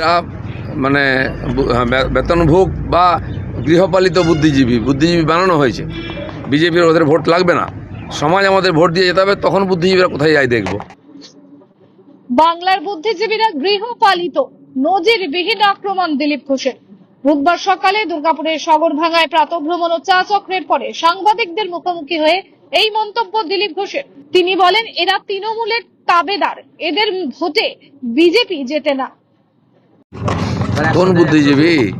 এরা মানে হ্যাঁ, বেতনভোগ বা গৃহপালিত বুদ্ধিজীবী বুদ্ধিজীবী বানানো হয়েছে। বিজেপির ওদের ভোট লাগবে না। সমাজ আমাদের ভোট দিয়ে যেতে হবে তখন বুদ্ধিজীবীরা কোথায় যায় দেখব। বাংলার বুদ্ধিজীবীরা গৃহপালিত নজিরবিহীন আক্রমণ দিলীপ ঘোষের। বুধবার সকালে দুর্গাপুরের সগর সগরভাঙায় প্রাতভ্রমণ ও চা চক্রের পরে সাংবাদিকদের মুখোমুখি হয়ে এই মন্তব্য দিলীপ ঘোষের। তিনি বলেন এরা তৃণমূলের তাবেদার। এদের ভোটে বিজেপি জেতে না। কোন বুদ্ধিজীবী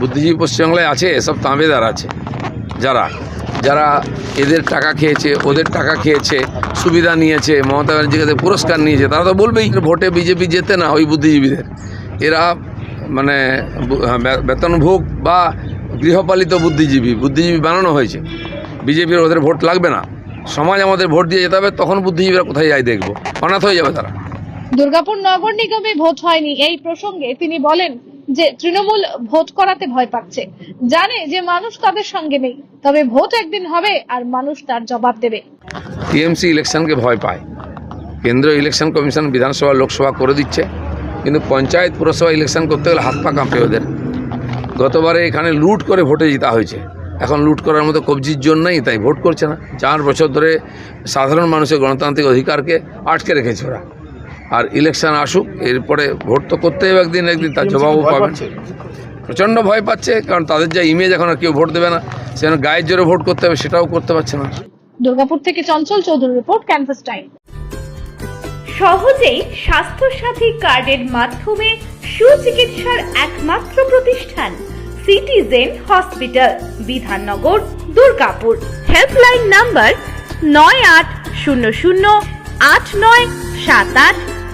বুদ্ধিজীবী পশ্চিমবাংলায় আছে সব তাঁবেদার আছে যারা যারা এদের টাকা খেয়েছে ওদের টাকা খেয়েছে সুবিধা নিয়েছে মমতা ব্যানার্জির কাছে পুরস্কার নিয়েছে তারা তো বলবেই ভোটে বিজেপি যেতে না ওই বুদ্ধিজীবীদের। এরা মানে হ্যাঁ, বে- বেতনভোগ বা গৃহপালিত বুদ্ধিজীবী বুদ্ধিজীবী বানানো হয়েছে। বিজেপির ওদের ভোট লাগবে না। সমাজ আমাদের ভোট দিয়ে যেতে হবে তখন বুদ্ধিজীবীরা কোথায় যায় দেখব? অনাথ হয়ে যাবে তারা। দুর্গাপুর নগর নিগমে ভোট হয়নি এই প্রসঙ্গে তিনি বলেন যে তৃণমূল ভোট করাতে ভয় পাচ্ছে। জানে যে মানুষ তাদের সঙ্গে নেই। তবে ভোট একদিন হবে আর মানুষ তার জবাব দেবে। টিএমসি ইলেকশনকে ভয় পায়। কেন্দ্রীয় ইলেকশন কমিশন বিধানসভা, লোকসভা করে দিচ্ছে। কিন্তু পঞ্চায়েত, পুরসভা ইলেকশন করতে গেলে হাত পা কাঁপে ওদের। গতবারে এখানে লুট করে ভোটে জিতা হয়েছে। এখন লুট করার মতো কবজির জন্যই তাই ভোট করছে না। চার বছর ধরে সাধারণ মানুষের গণতান্ত্রিক অধিকারকে আটকে রেখেছে ওরা। আর ইলেকশন আসুক এরপরে ভোট তো করতে হবে একদিন একদিন তার জবাবও পাবেন প্রচণ্ড ভয় পাচ্ছে কারণ তাদের যা ইমেজ এখন আর কেউ ভোট দেবে না। সেখানে গায়ের জোরে ভোট করতে হবে সেটাও করতে পারছে না। দুর্গাপুর থেকে Chanchal Chowdhury report Canvas time. সহজেই স্বাস্থ্যসাথী কার্ডের মাধ্যমে সুচিকিৎসার একমাত্র প্রতিষ্ঠান citizen hospital Bidhannagar Durgapur. Helpline number নয় আট শূন্য শূন্য আট নয় সাত আট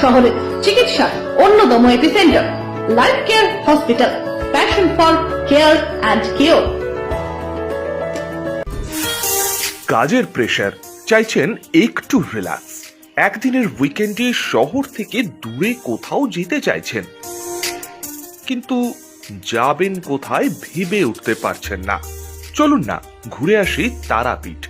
শহরের চিকিৎসার অন্যতম epicentre, life care hospital, passion for care and cure. কাজের প্রেশার, চাইছেন একটু রিল্যাক্স। একদিনের উইকেন্ডে শহর থেকে দূরে কোথাও যেতে চাইছেন। কিন্তু যাবেন কোথায় ভেবে উঠতে পারছেন না। চলুন না, ঘুরে আসি তারাপীঠ।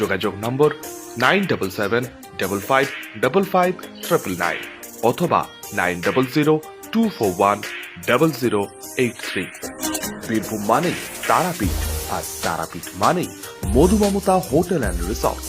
যোগাযোগ নম্বর nine double seven double five double five triple nine অথবা nine double zero two four one double zero eight three Birbhum মানেই তারাপীঠ, আর তারাপীঠ মানেই মধুমমতা হোটেল অ্যান্ড রিসর্ট।